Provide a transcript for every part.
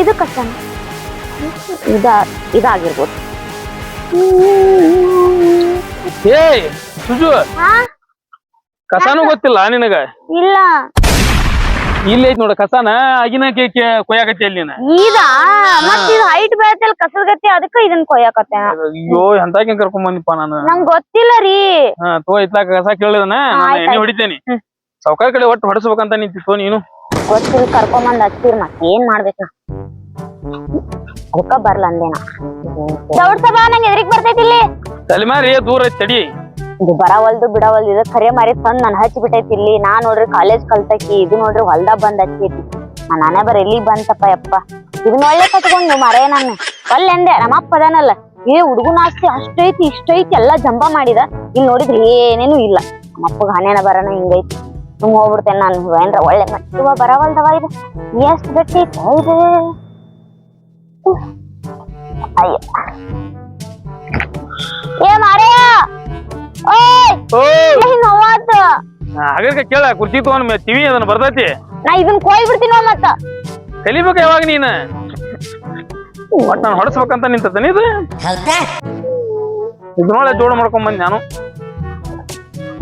ಇದು ಕಸನ ಇದ ಇದಾಗಿರ್ಬೋದು. ಏಯ್ ಸುಜು. ಹಾ? ಕಸಾನು ಗೊತ್ತಿಲ್ಲ ನಿನಗ? ಇಲ್ಲ. ಇಲ್ಲಿ ಐತ್ ನೋಡ ಕಸಾನ ಆಗಿನ ಕೇಕೆ ಕೊಯ್ಯಾಕತ್ತಿ ಅಲ್ಲಿ ನೀನ. ಇದ? ಮತ್ತ ಇದು ಹೈಟ್ ಬೆಳತಲ್ ಕಸದ ಗತಿ ಅದಕ್ಕ ಇದನ್ ಕೊಯ್ಯಾಕತ್ತೆ ಅಯ್ಯೋ ಎಂತಾಕೆ ಕರ್ಕೊಂಡ್ ಬಂದಿಪ್ಪ ನಾನು? ನಂಗ್ ಗೊತ್ತಿಲ್ಲ ರೀ. ಹಾ ತೋ ಇತ್ಲಾಕ ಕಸ ಕೇಳಿದನ ನಾನು ಎಣ್ಣೆ. ಹೊಡಿತೇನಿ. ಸಾವ್ಕಾರ ಕಡೆ ಒಟ್ಟು ಹೊಡಿಸ್ಬೇಕಂತ ನಿಂತಿತ್ತು ನೀನು. ಗೊತ್ತಿಲ್ಲ ಕರ್ಕೊಂಬಂದ್ ಹಚ್ಚಿರ್ ಮತ್ ಏನ್ ಮಾಡ್ಬೇಕ ಅದಕ್ಕ ಬರ್ಲ ಅಂದೇನ ದೌಡ್ ಸಭಾ ನಂಗೆ ಎದ್ರಿಗ್ ಬರ್ತೈತಿ ಇಲ್ಲಿ. ತಲೆಮಾರಿ ದೂರ ಐತಿ ತಡಿ. ಇದು ಬರವಲ್ದು ಬಿಡವಲ್ದು ಇದು ಖರೆ ಮಾರಿ ತಂದ್ ನನ್ ಹಚ್ಚಿ ಬಿಟ್ಟೈತಿ ಇಲ್ಲಿ. ನಾ ನೋಡ್ರಿ ಕಾಲೇಜ್ ಕಲ್ತಕಿ ಇದು ನೋಡ್ರಿ ಹೊಲ್ದಾಗ ಬಂದ್ ಹಚ್ಚೈತಿ. ನಾ ನಾನೇ ಬರ ಎಲ್ಲಿ ಬಂತಪ್ಪ ಯಪ್ಪ. ಇದನ್ನ ಒಳ್ಳೆ ಕಟ್ಕೊಂಡು ಮರೇ ನಾನು ಒಳ್ಳೆ ಅಂದೆ ನಮ್ಮಪ್ಪ ಅದಾನಲ್ಲ. ಏ ಹುಡುಗನ ಆಸ್ತಿ ಅಷ್ಟೈತಿ ಇಷ್ಟೈತಿ ಎಲ್ಲಾ ಜಂಬ ಮಾಡಿದ. ಇಲ್ಲಿ ನೋಡಿದ್ರೆ ಏನೇನು ಇಲ್ಲ. ನಮ್ಮಪ್ಪಗ ಹನೇನ ಬರೋಣ ಹಿಂಗೈತಿ. ಸುಮ್ ಹೋಗ್ಬಿಡ್ತೇನೆ ನಾನು. ಏನ್ರ ಒಳ್ಳೆ ಮಟ್ಟುವ ಬರವಲ್ದವ ಇದು. ಎಷ್ಟು ಗಟ್ಟಿ ಇದು. ಅಯ್ಯ. ಏ ಮಾರೇ ಓಯ್. ಹಾಗಾದ್ರೆ ಕೇಳ ಕುರ್ಚಿ ತಗೊಂಡ್ ಟಿವಿ ಅದನ್ನ ಬರ್ತೈತಿ? ನಾ ಇದನ್ನ ಕೊಯ್ ಬಿಡ್ತೀನಿ ಮತ್ತ. ಕಲಿಬೇಕು ಯಾವಾಗ ನೀನ? ಒಟ್ ನಾನು ಹೊಡಸ್ಬೇಕಂತ ನಿಂತತನ ಇದು? ಇದ್ನೊಳೆ ಜೋಡ ಮಾಡ್ಕೊಂಡ್ ಬಂದ್ ನಾನು.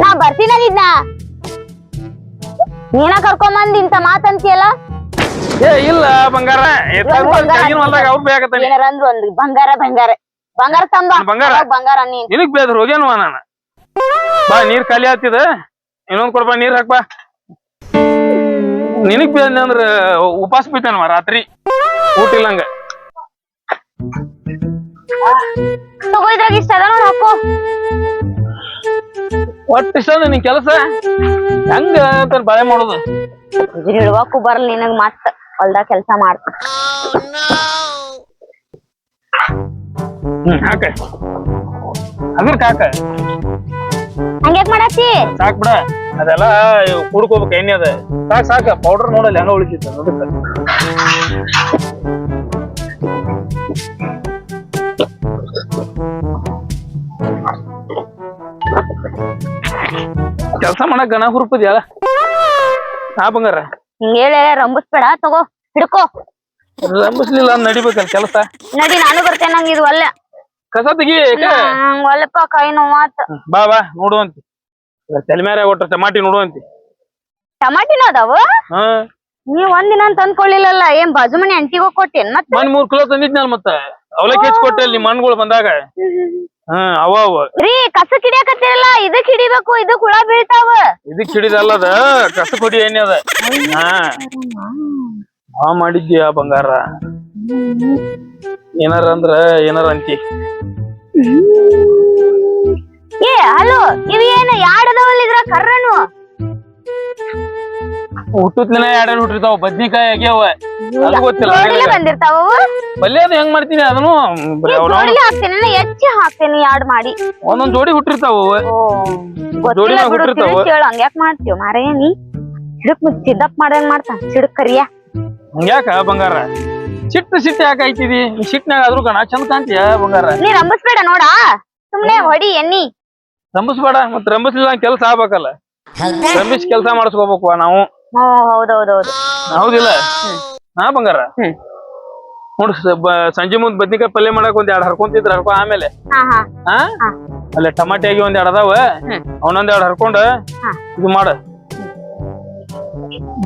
ನಾ ಬರ್ತೀನಿದ್ನ ನೀನ ಕರ್ಕೊಂಬಂದ್ ಇಂತ ಮಾತಂತಿಯಲ್ಲ? ಏ ಇಲ್ಲ ಬಂಗಾರ. ಅವ್ರು ಏನಾರ ಅಂದ್ರು ಒಂದು ಬಂಗಾರ ಬಂಗಾರ. ಬಂಗಾರ ತಂಬ ಬಂಗಾರ? ಬಂಗಾರ ನೀನ್. ನಿನಗ್ ಬೇದ್ರ ಹೋಗ್ಯಾನವ ನಾನು. ಬಾ ನೀರ್ ಖಾಲಿ ಆತಿದ. ಇನ್ನೊಂದ್ ಕೊಡ್ಬಾ ನೀರ್ ಹಾಕ್ಬಾ ನಿನಗ್ ಬೇದ ಅಂದ್ರ ಉಪವಾಸ ಬೀತಾನವ ರಾತ್ರಿ. ಊಟ ಇಲ್ಲಂಗ. ತಗೋ ಇಷ್ಟ ಅದ ನೋಡ್ ಹಾಕೋ. ಒಟ್ಟು ಇಷ್ಟ ನಿನ್ ಕೆಲಸ? ಹೆಂಗ ಬಾಳೆ ಮಾಡೋದು? ಇಡ್ವಾಕು ಬರಲ್ಲ ನಿನಗ್ ಮತ್ತ ಹೊಲ್ದಾಗ ಕೆಲ್ಸ ಮಾಡ್ತ ಹ್ಮ್ ಹಾಕ. ಅದ್ರ ಕಾಕ. ಹಂಗ್ಯಾಕ್ ಮಾಡತ್ತಿ? ಸಾಕ್ ಬಿಡ. ಅದೆಲ್ಲ ಕುಡ್ಕೋಬೇಕು ಎಣ್ಣೆ ಅದ. ಸಾಕ್ ಸಾಕ. ಪೌಡರ್ ನೋಡಲ್ಲ ಹೆಂಗ ಅದಕ್ಕ ಕೆಲಸ ಮಾಡಕ್ ಗಣ ಹುರುಪದ್ಯಾಳ ಹಾ ಬಂಗಾರ? ಹೇಳ ರಂಬಿಸ್ಬೇಡ ತಗೋ ಹಿಡ್ಕೋ. ರಂಬಿಸ್ಲಿಲ್ಲ ನಡಿಬೇಕಲ್ಲ ಕೆಲಸ? ನಡಿ ನಾನು ಬರ್ತೇನೆ ನಂಗೆ ಇದು ಒಲ್ಲೆ. ಕಸ ತೆಗಿ ಒಲ್ಲಪ್ಪ ಕೈ ನೋವಾತ. ಬಾ ಬಾ ನೋಡುವಂತಿ ತಲೆ ಮೇಲೆ ಒಟ್ಟು ಟಮಾಟಿ ನೋಡುವಂತಿ ಟಮಾಟಿನ ಅದಾವ? ಹಾ. ನೀವ್ ಒಂದಿನ ತಂದ್ಕೊಳ್ಳಿಲ್ಲ ಏನ್ ಬಾಜು ಮನೆ ಅಂಟಿಗೋ ಕೊಟ್ಟೇನ್ ಮತ್ತ? ಮನ್ ಮೂರ್ ಕಿಲೋ ತಂದಿದ್ನಲ್ ಮತ್ತ? ಅವಲಕ್ಕಿ ಹೆಚ್ಚಿ ಕೊಟ್ಟೆ ಅಲ್ಲಿ ಮಣ್ಗಳು ಬಂದಾಗ. ಹಾ ಅವ ಅವ ರೀ ಕಸಕ್ ಹಿಡಿಯಕತ್ತಿರಲ್ಲ ಇದಕ್ ಹಿಡಿಬೇಕು ಇದಕ್ ಹುಳ ಬೀಳ್ತಾವ. ಇದಕ್ ಹಿಡಿದಲ್ಲದ ಕಸ ಕೊಡಿ ಅದ. ಹಾ. ಹಾ ಮಾಡಿದ್ಯಾ ಬಂಗಾರ? ಏನಾರ ಅಂದ್ರ ಏನಾರ ಅಂತಿ ಏ ಹಲೋ ಇವ್ ಏನ್ ಯಾಡ್ ಅದಾವಲ್ಲ ಇದ್ರ ಕರ್ರನು? ಹುಟ್ಟುತ್ಲಿನ ಎರಡು ಹುಟ್ಟಿರ್ತಾವ ಬದ್ನಿಕಾಯಿ ಆಗ್ಯಾವ. ಅದು ಗೊತ್ತಿಲ್ಲ. ಜೋಡಿಲೆ ಬಂದಿರ್ತಾವ ಅವು? ಪಲ್ಯ ಅದು ಹೆಂಗ್ ಮಾಡ್ತೀನಿ ಅದನ್ನು ಬರೀ ನೀ ಅವ್ನವ್ನ ಜೋಡಿಲೆ ಹಾಕ್ತೇನೆ ನಾ ಹೆಚ್ಚಿ ಹಾಕ್ತೇನೆ ಯಾಡ್ ಮಾಡಿ. ಒಂದೊಂದ್ ಜೋಡಿ ಹುಟ್ಟಿರ್ತಾವ ಅವು. ಓ ಗೊತ್ತಿಲ್ಲ ಜೋಡಿನಾಗ್ ಬಿಡು ಹುಟ್ಟಿರ್ತಾವ. ತಿಳಿಸ್ ಹೇಳು ಹಂಗ್ಯಾಕ್ ಮಾಡ್ತೀವ್ ಮಾರೇ ನೀ? ಸಿಡಕ್ ಸಿದ್ದಪ್ ಮಾಡಂಗ್ ಮಾಡ್ತಾನ ಸಿಡಕ್ ಕರಿಯ. ಹಂಗ್ಯಾಕ ಬಂಗಾರ? ಸಿಟ್ಟು ಸಿಟ್ಟು ಯಾಕೆ ಐತಿದಿ ಸಿಟ್ನಾಗ ಆದ್ರೂ ಕಣ ಚಂದ ಕಾಣ್ತೀಯ ಬಂಗಾರ? ನೀ ರಂಬಸ್ಬೇಡ ನೋಡಾ ಸುಮ್ನೆ ಹೊಡಿ ಎಣ್ಣಿ. ರಂಬಿಸ್ಬೇಡ ಮತ್ ರಂಬಿಸ್ಲಿಲ್ಲ ಕೆಲಸ ಆಗ್ಬೇಕಲ್ಲ. ರಂಬಿಸ್ ಕೆಲಸ ಮಾಡಿಸ್ಕೋಬೇಕು ನಾವು. ಹೌದೌದೌದು. ಹೌದಿಲ್ಲ? ನಾ ಬಂಗಾರ. ನೋಡ್ ಸಂಜೆ ಮುಂದ್ ಬದ್ನಿಕಾಯಿ ಪಲ್ಯ ಮಾಡಕ್ ಒಂದ್ ಎರಡ್ ಹರ್ಕೊಂತಿದ್ರ ಹರ್ಕೊ ಆಮೇಲೆ. ಹಾ. ಅಲ್ಲೇ ಟಮಾಟೆ ಆಗಿ ಒಂದ್ ಎರಡ್ ಅದಾವ. ಅವನೊಂದ್ ಎರಡ್ ಹರ್ಕೊಂಡ ಇದು ಮಾಡ.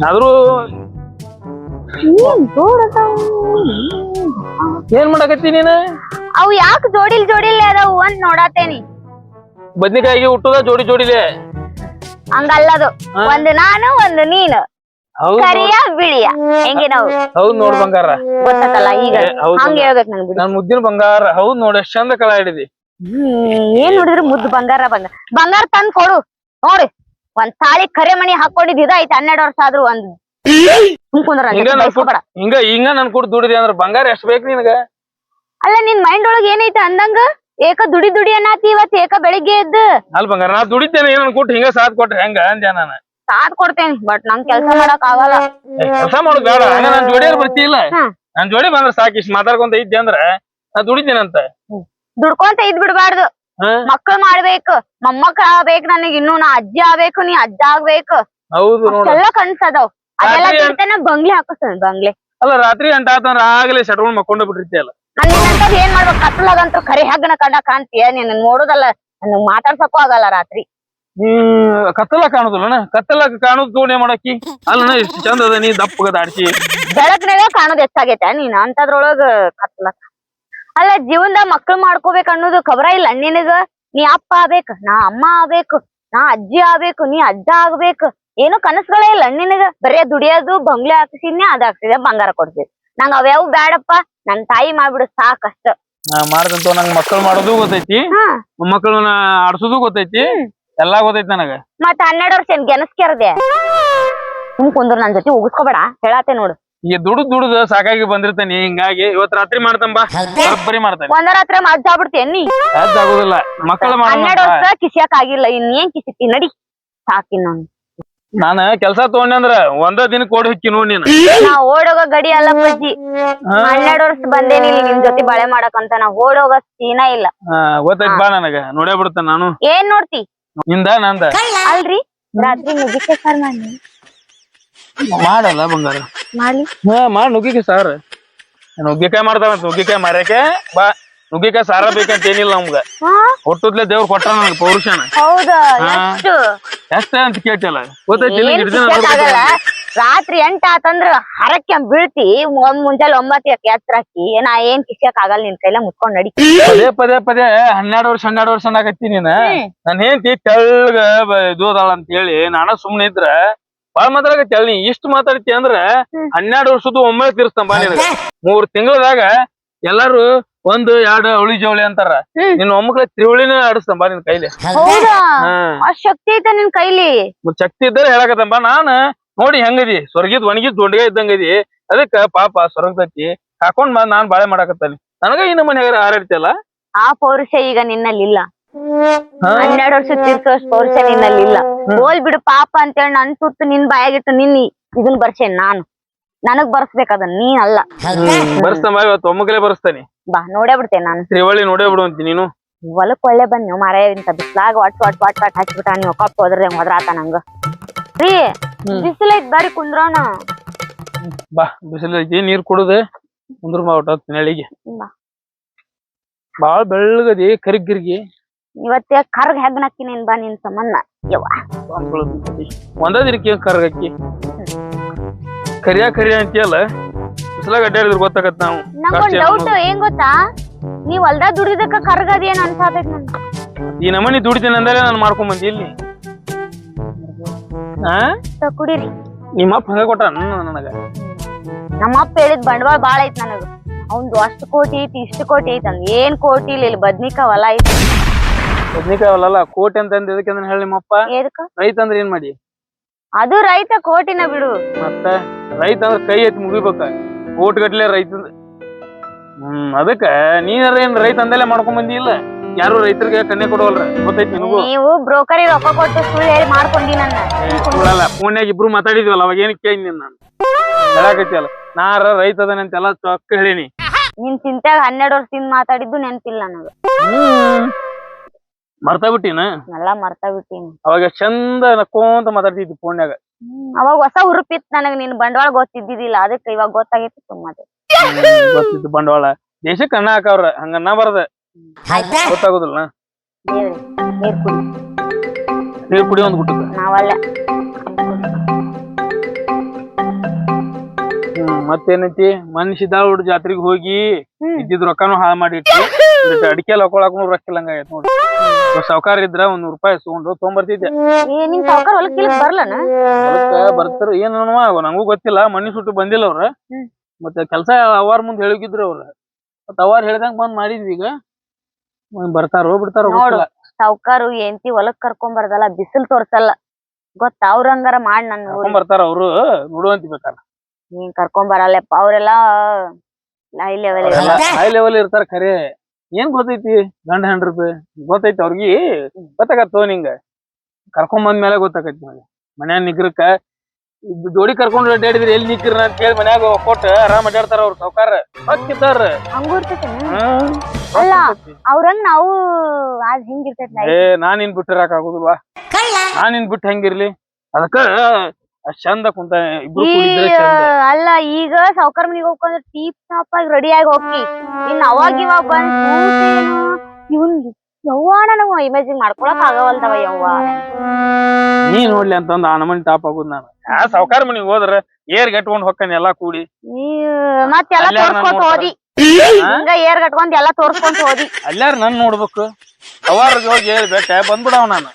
ಆದ್ರೂ ಏನ್ ಮಾಡಕತ್ತಿ ನೀನ? ಅವು ಯಾಕೆ ಜೋಡಿಲ್ ಜೋಡಿಲ್ ಅದಾವು ಅಂತ ನೋಡಾತೇನಿ. ಬದ್ನಿಕಾಯಿ ಹುಟ್ಟುದ ಜೋಡಿ ಜೋಡಿಲೆ? ಹಂಗಲ್ಲದು. ಒಂದು ನಾನು ಒಂದು ನೀನು. ಕರಿಯ ಬಿಳಿಯ. ಹೆಂಗೆ ನಾವು? ಹೌದ್ ನೋಡ್ ಬಂಗಾರ. ಗೊತ್ತಲ್ಲ ಈಗ? ಹಂಗ ಹೇಳ್ಬೇಕು ನಂಗೆ ಬಿಡಿ. ನನ್ ಮುದ್ದಿನ ಬಂಗಾರ. ಹೌದ್ ನೋಡ್ ಎಷ್ಟ್ ಚಂದ ಕಳ ಹಿಡಿದಿ. ಏನ್ ನೋಡಿದ್ರು ಮುದ್ದು ಬಂಗಾರ ಬಂಗಾರ. ಬಂಗಾರ ತಂದ್ ಕೊಡು. ನೋಡಿ ಒಂದ್ ತಾಳಿ ಕರೆ ಮಣಿ ಹಾಕೊಂಡಿದ್ ಇದಾಯ್ತು ಹನ್ನೆರಡು ವರ್ಷ ಆದ್ರೂ ಒಂದ್ ಹಿಂಗ ಹಿಂಗ ನನ್ ಕೂಡ ದುಡಿದಿ ಅಂದ್ರ ಬಂಗಾರ ಎಷ್ಟ್ ಬೇಕು ನಿನಗ? ಅಲ್ಲ ನಿನ್ ಮೈಂಡ್ ಒಳಗ್ ಏನೈತೆ ಅಂದಂಗ? ಏಕ ದುಡಿ ದುಡಿ ಅನ್ನತಿ ಇವತ್ತು ಏಕ ಬೆಳಿಗ್ಗೆ ಎದ್ದ. ಅಲ್ ಬಂಗಾರ ನಾ ದುಡಿತೇನೆ ಏನ್ ಕೊಟ್ಟು ಹಿಂಗ ಸಾಥ್ ಕೊಟ್ರೆ ಹೆಂಗ ಅಂದೆ ನಾನು? ಸಾಥ್ ಕೊಡ್ತೇನಿ ಬಟ್ ನಂಗ್ ಕೆಲಸ ಮಾಡಕ್ ಆಗಲ್ಲ. ಕೆಲಸ ಮಾಡೋದ್ ಬೇಡ ಹಂಗ ನನ್ ಜೋಡಿಯರ್ ಬರ್ತಿ ಇಲ್ಲ. ನನ್ ಜೋಡಿ ಬಂದ್ರ ಸಾಕ್ ಇಷ್ಟ ಮಾತಾಡ್ಕೊಂತ ಇದ್ದೆ ಅಂದ್ರ ನಾ ದುಡಿತೇನಂತ. ದುಡ್ಕೊಂತ ಇದ್ ಬಿಡ್ಬಾರ್ದು. ಹಾ. ಮಕ್ಳು ಮಾಡ್ಬೇಕು ಮೊಮ್ಮಕ್ಳು ಆಗ್ಬೇಕು ನನಗ್ ಇನ್ನು ನಾ ಅಜ್ಜಿ ಆಗ್ಬೇಕು ನೀ ಅಜ್ಜ ಆಗ್ಬೇಕು. ಹೌದು ನೋಡ. ಎಲ್ಲ ಕನ್ಸದವ್ ಅದೆಲ್ಲ ಬಂಗ್ಲೆ ಹಾಕಿಸ್ತೇನೆ ಬಂಗ್ಲೆ. ಅಲ್ಲ ರಾತ್ರಿ ಗಂಟ ಆತಂದ್ರ ಆಗಲೇ ಸಟ್ಕೊಂಡ್ ಮಕ್ಕೊಂಡ ಬಿಟ್ಟಿರ್ತಿಯಲ್ಲ ನಾನ್ ನಿನ್ನಂತದ್ ಏನ್ ಮಾಡ್ಬೇಕು? ಕತ್ಲಾಗಂತೂ ಕರಿ ಹಗ್ಗನ ಕಂಡ ಕಾಣ್ತೀಯ? ನೀನ್ ನೋಡುದಲ್ಲ ನನ್ ಮಾತಾಡ್ಸಕ್ಕೂ ಆಗಲ್ಲ ರಾತ್ರಿ. ಹ್ಮ್ ಕತ್ತಲ ಕಾಣುದಿಲ್ಲ ಕತ್ತಲ ಕಾಣುದು ತೋಣೆ ಮಾಡಕ್ಕಿ? ಅಲ್ಲಣ್ಣ ಇಷ್ಟು ಚಂದ ಅದ ನೀ ದಪ್ಪಗ ದಾಡ್ಸಿ. ಬೆಳಕ್ನಾಗ ಕಾಣೋದ್ ಹೆಚ್ಚಾಗೈತೆ ನೀನ್ ಅಂತದ್ರೊಳಗ ಕತ್ಲ ಅಲ್ಲ ಜೀವನ್ದಾಗ ಮಕ್ಳು ಮಾಡ್ಕೋಬೇಕು ಅನ್ನೋದು ಖಬರ ಇಲ್ಲ ನಿನಗ? ನೀ ಅಪ್ಪ ಆಗ್ಬೇಕು ನಾ ಅಮ್ಮ ಆಗ್ಬೇಕು ನಾ ಅಜ್ಜಿ ಆಗ್ಬೇಕು ನೀ ಅಜ್ಜ ಆಗ್ಬೇಕು. ಏನು ಕನಸುಗಳೇ ಇಲ್ಲ ನಿನಗ? ಬರೇ ದುಡಿಯೋದು ಬಂಗ್ಲೆ ಹಾಕ್ಸಿದ್ನೆ ಅದಾಗ್ತಿದೆ ಬಂಗಾರ ಕೊಡ್ತಿದ್ ನಂಗ ಅವ್ಯಾವ ಬ್ಯಾಡಪ್ಪ ನನ್ ತಾಯಿ ಮಾಡ್ಬಿಡು ಸಾಕಷ್ಟ. ಮಾಡ್ದಂತ ನಂಗ್ ಮಕ್ಕಳು ಮಾಡೋದು ಗೊತ್ತೈತಿ. ಹಾ. ಮಕ್ಕಳನ್ನ ಆಡ್ಸೋದು ಗೊತ್ತೈತಿ. ಎಲ್ಲಾ ಗೊತ್ತೈತಿ ನನಗ. ಮತ್ತ ಹನ್ನೆರಡು ವರ್ಷ ಏನ್ ಗೆನಸ್ಕ್ಯಾರದೆ ಸುಮ್ ಕುಂದ್ರ ನನ್ ಜೊತೆ ಉಗಿಸ್ಕೋಬೇಡ ಹೇಳತ್ತೆ ನೋಡು. ಈಗ ದುಡ್ದು ದುಡ್ದು ಸಾಕಾಗಿ ಬಂದಿರ್ತೇನೆ ಹಿಂಗಾಗಿ ಇವತ್ ರಾತ್ರಿ ಮಾಡ್ತಂಬರಿ ಬರೀ ಮಾಡ್ತಾನೆ. ಒಂದ ರಾತ್ರಿ ಮಜ್ಜ ಆಗ್ಬಿಡ್ತೇನ್ ನೀ? ಆಗುದಿಲ್ಲ. ಮಕ್ಕಳು ಹನ್ನೆರಡು ವರ್ಷ ಕಿಸಿಯಕ್ ಆಗಿಲ್ಲ ಇನ್ನೇನ್ ಕಿಸಿತಿ ನಡಿ. ಸಾಕಿನ್ ನಾನು ನಾನ ಕೆಲ್ಸ ತಗೊಂಡೆ ಅಂದ್ರ ಒಂದ ದಿನ ಕೊಡ್ ಹಿಕ್ಕಿ ನೋಡ್ ನೀನ್. ನಾ ಓಡೋಗ ಗಡಿ ಅಲ್ಲ ಪಜ್ಜಿ ಹನ್ನೆರಡು ವರ್ಷ ಬಂದೇನಿ ನಿನ್ ಜೊತೆ ಬಾಳೆ ಮಾಡಕಂತ. ನಾ ಓಡೋಗ ಸೀನ ಇಲ್ಲ. ಗೊತ್ತಾಯ್ತು ಗೊತ್ತೈತ್ ಬಾ ನನಗ. ನೋಡೇ ಬಿಡ್ತೇನೆ ನಾನು. ಏನ್ ನೋಡ್ತಿ? ನಿಂದ ನಂದ. ಅಲ್ರಿ? ರಾತ್ರಿ ಮುಗಿಕೆ ಸಾರ್ ಮಾಡಿ ಮಾಡಲ್ಲ ಬಂಗಾರ. ಮಾಡ್ಲಿ. ಹಾ ಮಾಡ್ ನುಗ್ಗಿಕೆ ಸಾರ್. ನುಗ್ಗಿಕಾಯಿ ಮಾಡ್ತಾವ ನುಗ್ಗಿಕಾಯಿ ಮಾರಕ್ಕೆ ಬಾ. ನುಗ್ಗಿಕಾಯಿ ಸಾರ ಬೇಕಂತ ಏನಿಲ್ಲ ನಮ್ಗ ಹುಟ್ಟುದ್ಲೆ ದೇವ್ರ ಕೊಟ್ಟ ನನಗೆ ಪೌರುಷನ. ಹೌದಾ? ಹಾ. ಎಷ್ಟು? ಎಷ್ಟ ಅಂತ ಕೇಳ್ತಿಲ್ಲ ಗೊತ್ತಿಲ್ಲ ಏನ್ ಕಿಸ್ಯಾಕ್ ಆಗಲ್ಲ ರಾತ್ರಿ ಎಂಟ ಆತಂದ್ರ ಹರಕ್ಕೆ ಬೀಳ್ತಿ ಒಂದ್ ಮುಂಜಾನೆ ಒಂಬತ್ತು ಎತ್ತರ ಹಾಕಿ ನಾ ಏನ್ ಕಿಶಕ್ ಆಗಲ್ಲ ನಿನ್ ಕೈಲ ಮುಟ್ಕೊಂಡ್ ನಡಿ. ಪದೇ ಪದೇ ಪದೇ ಹನ್ನೆರಡು ವರ್ಷ ಹನ್ನೆರಡು ವರ್ಷ ಅನ್ನಕತ್ತಿ ನೀನ. ನನ್ ಹೆಂಡತಿ ತೆಳ್ಳಗ ಬ- ಇದು ಅದಾಳ ಅಂತ ಹೇಳಿ ನಾನ ಸುಮ್ನೆ ಇದ್ರ ಬಾಳ ಮಾತಾಡಕತ್ತಿ ತೆಳ್ಳಿ ಇಷ್ಟ ಮಾತಾಡ್ತಿ ಅಂದ್ರ. ಹನ್ನೆರಡು ವರ್ಷದ್ದು ಒಮ್ಮೆ ತೀರ್ಸ್ತಾನ ಬಾ ನಿನಗ. ಮೂರ್ ತಿಂಗಳದಾಗ ಎಲ್ಲಾರು ಒಂದು ಎರಡು ಅವಳಿ ಜವಳಿ ಅಂತಾರ. ನಿನ್ ಒಮ್ಮಕ್ಳ ತಿರುಳಿನ ಬಾ ನಿನ್ ಕೈಲಿ. ಹೌದಾ? ಹಾ. ಶಕ್ತಿ ಐತೆ ನಿನ್ ಕೈಲಿ? ಮತ್ತ್ ಶಕ್ತಿ ಇದ್ದರೆ ಹೇಳಕತ್ತಂಬ ನಾನ್ ನೋಡಿ ಹೆಂಗದಿ. ಸ್ವರ್ಗಿದ್ ಒಣಗಿದ್ ಇದ್ದಂಗ ಇದ್ದಂಗದಿ. ಅದಕ್ಕ ಪಾಪ ಸ್ವರ್ಗದತ್ತಿ ಹಾಕೊಂಡ್ ಬಂದ್ ನಾನ್ ಬಾಳೆ ಮಾಡಾಕತ್ತಾನಿ. ನನಗ ಇನ್ನ ಮನ್ಯಾಗ ಹಾರಾಡ್ತಿಯಲ್ಲ ಆ ಪೌರುಷ ಈಗ ನಿನ್ನಲ್ಲಿ ಇಲ್ಲ? ಹನ್ನೆರಡು ವರ್ಷ ತೀರ್ಸೋಷ್ಟು ಪೌರುಷ ನಿನ್ನಲ್ಲಿ ಇಲ್ಲ ಹೋಲ್ ಬಿಡು ಪಾಪ ಅಂತೇಳಿ ನನ್ ತುತ್ತು ನಿನ್ ಬಾಯಾಗಿಟ್ಟು ನಿನ್ ಇದನ್ ಬರ್ಸೇನ್ ನಾನು. ನನಗ್ ಬರ್ಸ್ಬೇಕದನ್ ನೀನ್ ಅಲ್ಲ. ಬರ್ಸ್ತಾನ ಬಾ ಇವತ್ತು ಒಮ್ಮಗಲೇ ಬರ್ಸ್ತಾನಿ. ಬಾ ನೋಡೇ ಬಿಡ್ತೇನೆ ನಾನು. ತ್ರಿವಳಿ ನೋಡೇ ಬಿಡು ಅಂತಿ ನೀನು. ಹೊಲಕ್ ಒಳ್ಳೆ ಬಂದ್ ನೀವು ಮರ ಇಂತ ಬಿಸ್ಲಾಗ ಒಟ್ ವಾಟ್ ಒಟ್ ಒಟ್ ಹಚ್ಬಿಟ್ಟ ನೀವು ಕಪ್ ಹೋದ್ರೆ ಹೋದ್ರಾತ ನಂಗ. ರೀ ಬಿಸಿಲೈತ್ ಬಾರಿ ಕುಂದ್ರೋಣ. ಬಾ ಬಿಸಿಲೈತಿ ನೀರ್ ಕುಡುದ ಕುಂದ್ರ ಬಾ ಒಟ್ಟ ನೆಳಿಗೆ ಬಾ. ಬಾಳ ಬೆಳ್ಳಗದಿ ಕರಿಗಿರ್ಗಿ ಇವತ್ತೇ ಕರ್ಗ್ ಹೆಗ್ ನೀನ್ ಬಾ ನಿನ್ ಸಂಬಂಧ. ಯವ್ವ. ಒಂದ ದಿನಕ್ಕೆ ಕರ್ಗಕ್ಕಿ ಕರಿಯಾ ಕರಿಯ ಅಂತೀಯಲ್ಲ? ಬಿಸಿಲಾಗ ಅಡ್ಡಾಡಿದ್ರ ಗೊತ್ತಾಗತ್ ನಾವು. ನಂಗೊಂದ್ ಡೌಟ್. ಏನ್ ಗೊತ್ತಾ? ನೀವ್ ಹೊಲ್ದಾಗ ದುಡಿದಕ್ಕ ಕರ್ಗದೇನ್ ಅನ್ಸಾತೈತ್ ನನ್ ಈ ನಮನಿ ದುಡಿತೀನಿ ನಾನು ಮಾಡ್ಕೊಂಡ್ ಬಂದಿ ಇಲ್ಲಿ? ಆ? ತ ಕುಡೀರಿ. ನಿಮ್ಮ ಅಪ್ಪ ಹಂಗ ಕೊಟ್ಟ ನನಗ? ನಮ್ಮ ಅಪ್ಪ ಹೇಳಿದ್ ಬಂಡವಾಳ ಬಾಳ ಐತ್ ನನಗ. ಅವ್ನ್ದು ಅಷ್ಟು ಕೋಟಿ ಐತಿ ಇಷ್ಟು ಕೋಟಿ ಐತಿ ಅಂದ್. ಏನ್ ಕೋಟಿ ಇಲ್ಲ ಇಲ್ಲಿ ಬದ್ನಿಕಾಯ್ ಹೊಲ ಐತಿ. ಬದ್ನಿಕಾಯಿ ಹೊಲ ಕೋಟಿ ಅಂತ ಅಂದ ಇದಕ್ಕೆ ಅಂತ ಹೇಳಿ ನಿಮ್ಮಪ್ಪ? ರೈತ ಅಂದ್ರೆ ಏನ್ ಮಾಡಿ? ಅದು ರೈತ ಕೋಟಿನ ಬಿಡು. ಮತ್ತ ರೈತ ಅಂದ್ರೆ ಕೈ ಎತ್ತಿ ಮುಗಿಬೇಕ. ಕೋಟ್ ಗಟ್ಲೆ ರೈತ ಹ್ಮ್ ಅದಕ್ಕ ನೀನಾರ ಏನ್ ರೈತ ಅಂದಲೇ ಮಾಡ್ಕೊಂಡ್ ಬಂದಿ ಇಲ್ಲ ಯಾರು ರೈತರಿಗೆ ಕನ್ನೆ ಕೊಡೋಲ್ರ ಗೊತ್ತೈತಿ ನಿನಗೂ? ನೀವು ಬ್ರೋಕರಿ ರೊಕ್ಕ ಕೊಟ್ಟು ಸುಳ್ಳು ಹೇಳಿ ಮಾಡ್ಕೊಂಡಿ ನನ್ನ. ಸುಳ್ಳಲ್ಲ ಫೋನ್ಯಾಗ ಇಬ್ರು ಮಾತಾಡಿದ್ವಲ್ಲ ಅವಾಗ ಏನ್ ಕೇಳಿ ನೀನ್ ನಾನು? ಹೇಳಾಕೈತಿಯಲ್ಲ ನಾರ ರೈತ ಎಲ್ಲಾ ಚೊಕ್ಕ ಹೇಳಿನಿ. ನಿನ್ ಚಿಂತ್ಯಾಗ ಹನ್ನೆರಡು ವರ್ಷದಿಂದ ಮಾತಾಡಿದ್ದು ನೆನಪಿಲ್ಲ ನನಗ. ಮರ್ತಾ ಬಿಟ್ಟಿನ ಎಲ್ಲಾ ಮರ್ತಾ ಬಿಟ್ಟಿನಿ ಅವಾಗ ಚಂದ ನಕ್ಕೋಂತ ಮಾತಾಡ್ತಿದ್ವಿ ಫೋನ್ಯಾಗ. ಅವಾಗ ಹೊಸ ಹುರುಪಿತ್ ನನಗ ನಿನ್ ಬಂಡವಾಳ ಗೊತ್ತಿದ್ದಿದ್ದಿಲ್ಲ ಅದಕ್ಕೆ ಇವಾಗ ಗೊತ್ತಾಗೈತಿ ಸುಮ್ಮನೆ ಗೊತ್ತಿತ್ತು ಬಂಡವಾಳ. ದೇಶಕ್ಕೆ ಅನ್ನ ಹಾಕವ್ರ ಹಂಗ ಅನ್ನ ಬರದ. ಗೊತ್ತಾಗುದಿಲ್ಲ ನೀರ್ ಕುಡಿ. ನೀರ್ ಕುಡಿ ಒಂದ್ ಬಿಟ್ಟದ ನಾವಲ್ಲ. ಮತ್ತೇನೈತಿ? ಮನುಷ್ಯ ಜಾತ್ರೆಗೆ ಹೋಗಿ ಇದ್ದಿದ್ ರೊಕ್ಕನು ಹಾಳು ಮಾಡಿ ಅಡಿಕೆ ಹಾಕೊಳಕು ರೊಕ್ಕ ಇಲ್ಲಂಗ ಆಗೈತ್ ನೋಡ್ರಿ ಸಾವುಕಾರ ಇದ್ರ ಒಂದ್ ನೂರ್ ರೂಪಾಯಿ ಇಸ್ಕೊಂಡು ತೊಗೊಂಬರ್ತಿದ್ದೆ ನಿನ್ ಸಾವ್ಕಾರ ಬರ್ಲನ? ಬರ್ತಾರ ಏನ್ ನಂಗೂ ಗೊತ್ತಿಲ್ಲ ಮಣ್ಣಿ ಸುಟ್ಟು ಬಂದಿಲ್ಲ ಅವ್ರ. ಮತ್ತ ಕೆಲ್ಸ ಅವಾರ್ ಮುಂದ್ ಹೇಳಿದ್ರು ಅವ್ರ. ಮತ್ ಅವಾರ್ ಹೇಳ್ದಂಗ ಬಂದ್ ಮಾಡಿದ್ವಿ ಈಗ. ಬರ್ತಾರೋ ಬಿಡ್ತಾರೋ ನೋಡು. ಗೊತ್ತಿಲ್ಲ ಸಾವ್ಕಾರು ಎಂತಿ ಹೊಲಕ್ ಕರ್ಕೊಂಡ್ ಬರ್ದಲ್ಲ ಬಿಸಿಲ್ ತೋರ್ಸಲ್ಲ. ಗೊತ್ತ ಅವ್ರಂಗಾರ ಮಾಡ್ ನನ್. ಬರ್ತಾರ ಅವ್ರು. ನೋಡುವಂತ ಬೇಕಾರ ನೀನ್ ಕರ್ಕೊಂಡ್ ಬರಲ್ಲಪ್ಪ. ಅವ್ರೆಲ್ಲಾ ಹೈ ಲೆವೆಲ್ ಹೈ ಲೆವೆಲ್ ಇರ್ತಾರ ಖರೆ. ಏನ್ ಗೊತ್ತೈತಿ? ಗಂಡ ಹೆಂಡ್ರದ್ದು? ಗೊತ್ತೈತಿ ಅವ್ರಿಗೆ? ಗೊತ್ತಾಗತ್ತೋ ನಿಂಗ? ಕರ್ಕೊಂಡ್ ಬಂದ್ ಮೇಲೆ ಗೊತ್ತಾಗೈತಿ ನನಗೆ. ಮನ್ಯಾಗ ನಿಗ್ರಕ್ಕ? ಜೋಡಿ ಕರ್ಕೊಂಡ್ ಅಡ್ಡಾಡಿದ್ರೆ ಎಲ್ಲಿ ನಿಗ್ರ ಅಂತ ಕೇಳಿ ಮನ್ಯಾಗ ಕೊಟ್ಟ ಆರಾಮ್ ಅಡ್ಡಾಡ್ತಾರ ಅವ್ರ ಸೌಕಾರ ಹೊಕ್ಕಿದ್ದಾರ ಹಂಗೂ ಅಲ್ಲ. ಅವ್ರಂಗ್ ನಾವು ಅದ್ ಹಿಂಗಿರ್ತೈತ್ ಏ ನಾನ್ ನಿನ್ ಬಿಟ್ಟಿರಾಕ ಆಗುದಿಲ್ವಾ? ನಾನ್ ನಿನ್ ಬಿಟ್ಟು ಹೆಂಗಿರ್ಲಿ ಅದಕ್ಕ ಅಷ್ಟ್ ಚಂದ ಕುಂತ ಇಬ್ರು ಈ ಕೂಡಿದ್ರೆ ಚಂದ. ಅಲ್ಲ ಈಗ ಸಾವ್ಕಾರ್ ಮನಿಗ್ ಹೋಗ್ಕೊಂಡ್ರೆ ಟೀಪ್ ಟಾಪ್ ಆಗಿ ರೆಡಿ ಆಗಿ ಹೋಗಿ ಇನ್ ಅವಾಗ ಇವಾಗ ಬಂದ್ ಇವನ್ ಯವ್ವ ನನಗ ಇಮೇಜಿಂಗ್ ಮಾಡ್ಕೊಳಕ್ ಆಗವಲ್ದವ ಯವ್ವ. ನೀ ನೋಡ್ಲಿ ಅಂತಂದ್ ಆ ನಮನಿ ಟಾಪ್ ಆಗುದ್ ನಾನು. ಆ ಸಾವ್ಕಾರ ಮನಿಗ್ ಹೋದ್ರ ಏರ್ ಗಟ್ಕೊಂಡ್ ಹೊಕ್ಕನ್ ಎಲ್ಲಾ ಕೂಡಿ. ನೀ ಮತ್ತೆಲ್ಲ ತೋರ್ಸ್ಕೊಂತ ಹೋದಿ. ಹಿಂಗ ಏರ್ ಕಟ್ಕೊಂಡ್ ಎಲ್ಲಾ ತೋರ್ಸ್ಕೊಂತ ಹೋದಿ. ಅಲ್ಲಾರ ನನ್ ನೋಡ್ಬೇಕು? ಅವಾರ ಹೋಗಿ ಹೇಳಿ ಬೇಕ ಬಂದ್ಬಿಡವ್ ನಾನು.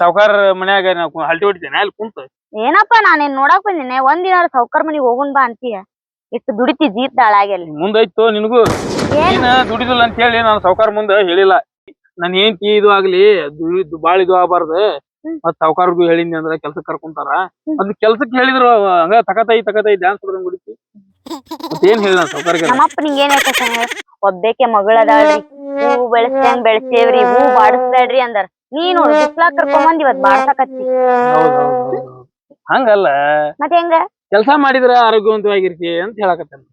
ಸಾವ್ಕಾರ ಮನ್ಯಾಗ ಹಲ್ಟಿ ಹೊಡಿತೇನೆ ಅಲ್ಲಿ ಕುಂತ. ಏನಪ್ಪ ನಾನೇನ್ ನೋಡಕ್ ಬಂದಿನಿ ಒಂದಿನ ಸಾವ್ಕಾರ್ ಮನಿಗ್ ಹೋಗುನ್ ಬಾ ಅಂತೀಯ? ಎಷ್ಟು ದುಡಿತಿ ಜೀತ್ ದಾಳಾಗೆಲ್ಲಿ ಮುಂದಾಯ್ತು ನಿನಗೂ. ಏನ್? ನೀನ್ ದುಡಿದಿಲ್ಲ ಅಂತ ಹೇಳಿ ನಾನು ಸಾವ್ಕಾರ ಮುಂದೆ ಹೇಳಿಲ್ಲ. ನನ್ ತೀ ಇದು ಆಗ್ಲಿ ದುಡಿದು ಬಾಳ ಇದು ಆಗ್ಬಾರ್ದು. ಮತ್ ಸಾವ್ಕಾರ್ಗೂ ಹೇಳಿದ್ನಿ ಅಂದ್ರ ಕೆಲ್ಸಕ್ ಕರ್ಕೊಂತಾರ. ಅದ್ ಕೆಲ್ಸಕ್ ಹೇಳಿದ್ರು ಹಂಗ ತಕತೈ ತಕತೈ ಡ್ಯಾನ್ಸ್ ಹೊಡೆದಂಗ್ ಹೊಡಿತಿ ಮತ್ತೇನ್ ಹೇಳಿ ನಾನು ಸಾವ್ಕಾರ್ಗೆ ನಮ್ಮಪ್ಪ ನಿಂಗ್ ಏನ್ ಹೇಳ್ತ ಒಬ್ಬೇಕೆ ಮಗಳದಾಳ್ರಿ ಹೂ ಬೆಳೆಸ್ತೇನ್ ಬೆಳೆಸ್ತೇವ್ರಿ ಹೂ ಬಾಡಿಸ್ಬೇಡ್ರಿ ಅಂದಾರ. ನೀನು ಬಿಸ್ಲಾಗ್ ಕರ್ಕೊಂಬಂದ್ ಇವತ್ ಬಾಡ್ಸಕತ್ತಿ. ಹೌದ್ ಹೌದ್ ಹೌದ್ ಹೌದ್. ಹಂಗಲ್ಲ. ಮತ್ತೆ ಹೆಂಗ? ಕೆಲಸ ಮಾಡಿದ್ರ ಆರೋಗ್ಯವಂತವಾಗಿರ್ತಿ ಅಂತ ಹೇಳಕತ್ತೇನೆ.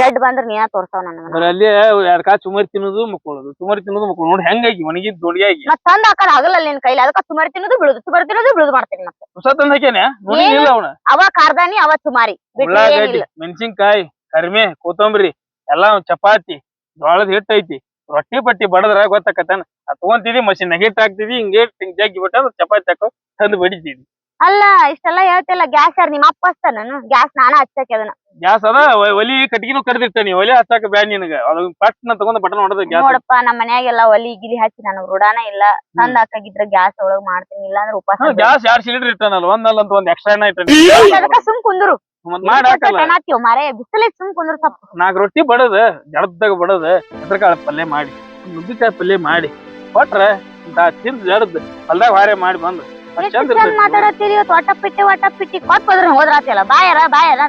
ಜಡ್ ಬಂದ್ರ ನೀ ತೋರ್ಸಾವ್ ನನಗ ಬರೀ ಅಲ್ಲಿ ಎರಡ್ ಕಾ ಚುಮರಿ ತಿನ್ನೋದು ಮುಕ್ಕೊಳ್ಳೋದು ಚುಮರಿ ತಿನ್ನೋದು ಮುಕ್ಕೊಳ್ಳೋದು. ನೋಡಿ ಹೆಂಗಾಗಿ ಒಣಗಿದ್ ದೊಡಿಯಾಗಿ ಮತ್ ತಂದ ಆಕಾರ ಆಗಲ್ಲ ನಿನ್ ಕೈಲಿ. ಅದಕ್ಕ ಸುಮಾರಿ ತಿನ್ನೋದು ಬಿಡುದು ಸುಮಾರಿ ತಿನ್ನೋದು ಬಿಡುದು ಮಾಡ್ತೀನಿ ಮತ್ತೆ. ಹೊಸ ತಂದ ಹಾಕೇನೆ ನೋಡಿಲ್ಲ ಅವನ. ಅವ ಕಾರ್ದಾನಿ ಅವ ಸುಮಾರಿ. ಬಿಟ್ರೆ ಉಳ್ಳಾಗಡ್ಡಿ ಏನಿಲ್ಲ. ಮೆಣಸಿನ್ಕಾಯಿ ಕರಿಮೆ ಕೊತ್ತಂಬರಿ ಎಲ್ಲಾ ಚಪಾತಿ ಜೋಳದ ಹಿಟ್ಟು ಐತಿ. ರೊಟ್ಟಿ ಪಟ್ಟಿ ಬಡದ್ರ ಗೊತ್ತಾಕತ್ತಾನ? ಅದ್ ತಗೊಂತಿದಿ ಮಷಿನ್ ಹಿಟ್ ಹಾಕ್ತಿದಿ ಹಿಂಗೆ ಹಿಂಗ್ ಜಗ್ಗಿ ಬಿಟ್ಟ ಚಪಾತಿ ಹಾಕೋ ತಂದು ಬಡಿತಿದಿ. ಅಲ್ಲ ಇಷ್ಟೆಲ್ಲ ಹೇಳ್ತಿಲ್ಲ ಗ್ಯಾಸ್ ಯಾರು ನಿಮ್ಮ ಅಪ್ಪ ಹಚ್ತಾನ ನಾನು. ಗ್ಯಾಸ್ ನಾನ ಹಚ್ಚಕ್ಕೆ ಅದನ್ನ. ಗ್ಯಾಸ್ ಅದ ಒ- ಒಲಿ ಕಟ್ಟಿಗಿನೂ ಕರ್ದಿರ್ತಾನಿ ಒಲಿ ಹಚ್ಚಾಕ ಬ್ಯಾಡ ನಿನಗ. ಅದು ಪಟ್ನ ತಗೊಂಡ್ ಬಟನ್ ಹೊಡೆದ ಗ್ಯಾಸ್ ನೋಡಪ್ಪ ನಮ್ಮ ಮನ್ಯಾಗೆಲ್ಲ ಒಲಿ ಗಿಲಿ ಹಚ್ಚಿ ನಾನು ರೂಢಾನ ಇಲ್ಲ. ತಂದ್ ಹಾಕಾಗಿದ್ರ ಗ್ಯಾಸ್ ಒಳಗ್ ಮಾಡ್ತೀನಿ ಇಲ್ಲ ಅಂದ್ರೆ ಉಪವಾಸ ಬಿಡ್ತೀನಿ. ಗ್ಯಾಸ್ ಯಾರ್ ಸಿಲಿಂಡರ್ ಇರ್ತಾನಲ್ಲ ಒಂದಲ್ಲ ಅಂತ ಒಂದ್ ಎಕ್ಸ್ಟ್ರಾ ಅದಕ್ಕ ಸುಮ್ ಕುಂದ್ರು. ಮತ್ ಮಾಡಿ ಹಾಕಲ್ಲ. ಮಾರೇ ಬಿಸಿಲಿಗೆ ಸುಮ್ ಕುಂದ್ರು ಸ್ವಲ್ಪ ನಾಲ್ಕು ರೊಟ್ಟಿ ಬಡದ ಜಡದಾಗ ಬಡದ ಹೆಸರುಕಾಳ ಪಲ್ಯ ಮಾಡಿ ನುಗ್ಗಿಕಾಯಿ ಪಲ್ಯ ಮಾಡಿ ಕೊಟ್ರ ಇಂತ ತಿಂದ್ ಜಡದ್ ಹೊಲ್ದಾಗ ಹಾರೆ ಮಾಡಿ ಬಂದ್. ಮಾತಾಡತ್ತೀರಿ ಒಟ್ಟ ಪಿಟ್ಟಿ ಒಟ್ಟ ಪಿಟ್ಟಿ ಕೊಟ್ ಹೋದ್ರ ಹೋದ್ರಾತಿಯಲ್ಲ ಬಾಯರ ಬಾಯರ